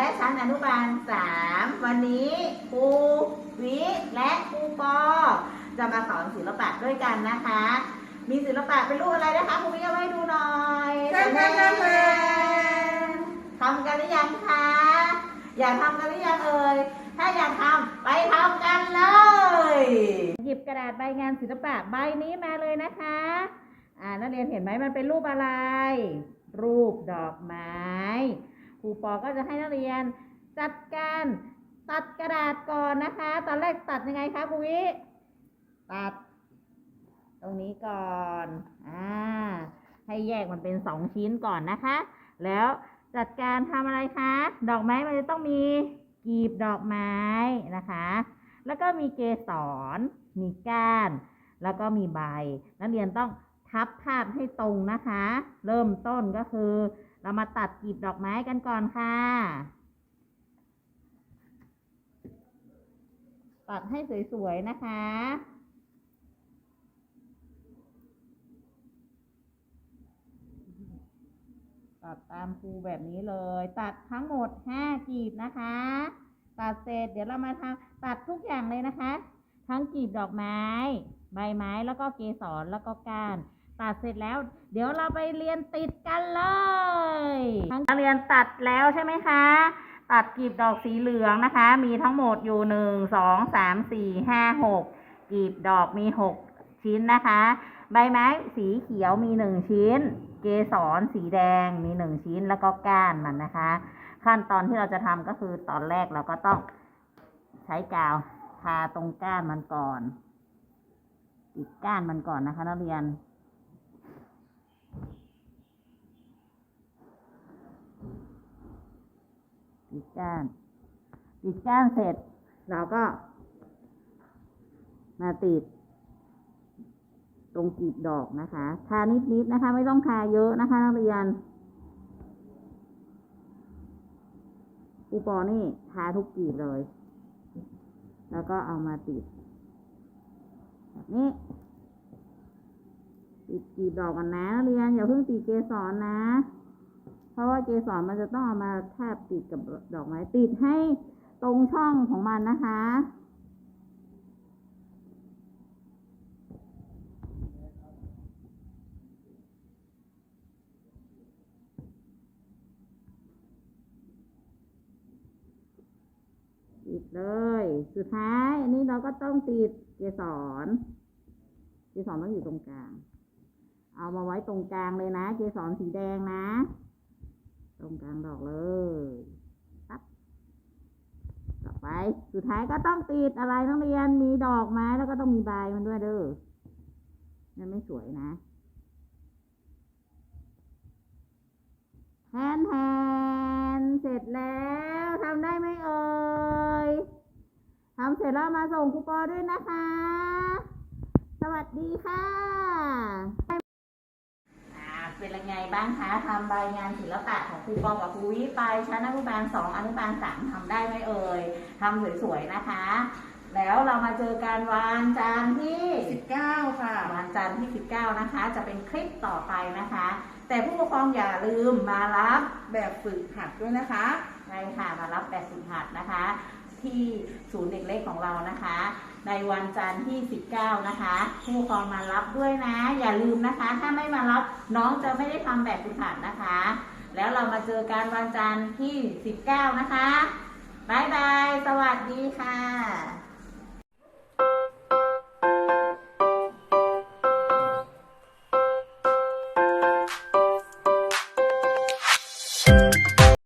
และชั้นอนุบาลสามวันนี้ครูวิและครูปอ จะมาสอนศิลปะด้วยกันนะคะ มีศิลปะเป็นรูปอะไรนะคะครูวิเอาไว้ดูหน่อยแทนแทนแทนแทนทำกันหรือยังคะ อยากทำกันหรือยังเอ่ย ถ้าอยากทำไปทำกันเลย หยิบกระดาษใบงานศิลปะใบนี้มาเลยนะคะ อ่านักเรียนเห็นไหมมันเป็นรูปอะไร รูปดอกไม้ ครูปอก็จะให้นักเรียนจัดการตัดกระดาษก่อนนะคะ ตอนแรกตัดยังไงคะครูวิตัด ตรงนี้ก่อนอ่าให้แยกมันเป็นสองชิ้นก่อนนะคะ แล้วจัดการทำอะไรคะ ดอกไม้มันจะต้องมีกีบดอกไม้นะคะ แล้วก็มีเกสร มีก้าน แล้วก็มีใบ นักเรียนต้องทับภาพให้ตรงนะคะ เริ่มต้นก็คือ เรามาตัดกีบดอกไม้กันก่อนค่ะ ตัดให้สวยๆนะคะตัดตามครูแบบนี้เลย ตัดทั้งหมด5กีบนะคะ ตัดเสร็จเดี๋ยวเรามาทำตัดทุกอย่างเลยนะคะ ทั้งกีบดอกไม้ ใบไม้แล้วก็เกสรแล้วก็ก้าน ตัดเสร็จแล้ว เดี๋ยวเราไปเรียนติดกันเลยทั้งเรียนตัดแล้วใช่ไหมคะ ตัดกลีบดอกสีเหลืองนะคะ มีทั้งหมดอยู่หนึ่งสองสามสี่ห้าหกกลีบดอกมีหกชิ้นนะคะ ใบไม้สีเขียวมีหนึ่งชิ้น เกสรสีแดงมีหนึ่งชิ้นแล้วก็ก้านมันนะคะ ขั้นตอนที่เราจะทำก็คือตอนแรกเราก็ต้องใช้กาวทาตรงก้านมันก่อน ติดก้านมันก่อนนะคะนักเรียน ติดก้านติดก้านเสร็จ เราก็ มาติด ตรงกีบดอกนะคะทานิดๆนะคะ ไม่ต้องทาเยอะนะคะ นักเรียนอุปอนี่ทาทุกกีบเลย แล้วก็เอามาติดแบบนี้ติดกีบดอกกันนะนักเรียนอย่าเพิ่งติดเกสรนะ เพราะว่าเกสรมันจะต้องเอามาแทบติดกับดอกไม้ติดให้ตรงช่องของมันนะคะ ติดเลย สุดท้ายอันนี้เราก็ต้องติดเกสรเกสรต้องอยู่ตรงกลาง เอามาไว้ตรงกลางเลยนะ เกสรสีแดงนะ ตรงกลางดอกเลยปั๊บต่อไป สุดท้ายก็ต้องติดอะไรต้องเรียน มีดอกไม้แล้วก็ต้องมีใบมันด้วยเด้อนั่นไม่สวยนะแทนแทนเสร็จแล้วทำได้ไหมเอ่ยทำเสร็จแล้วมาส่งครูปอด้วยนะคะ สวัสดีค่ะ ไงบ้างคะทำใบงานศิลปะของครูปอกับครูวิไปชั้นอนุบาลสองอนุบาลสามทำได้ไหมเอ่ยทำสวยๆนะคะ แล้วเรามาเจอกันวันจันทร์ที่สิบเก้าค่ะ วันจันทร์ที่ 19 นะคะ จะเป็นคลิปต่อไปนะคะ แต่ผู้ปกครองอย่าลืมมารับแบบฝึกหัดด้วยนะคะใช่ค่ะมารับแบบฝึกหัดนะคะ ที่ศูนย์เด็กเล็กของเรานะคะ ในวันจันทร์ที่ 19 นะคะ ผู้ปกครองมารับด้วยนะ อย่าลืมนะคะ ถ้าไม่มารับน้องจะไม่ได้ทำแบบฝึกหัดนะคะ แล้วเรามาเจอกันวันจันทร์ที่ 19 นะคะบายบาย สวัสดีค่ะ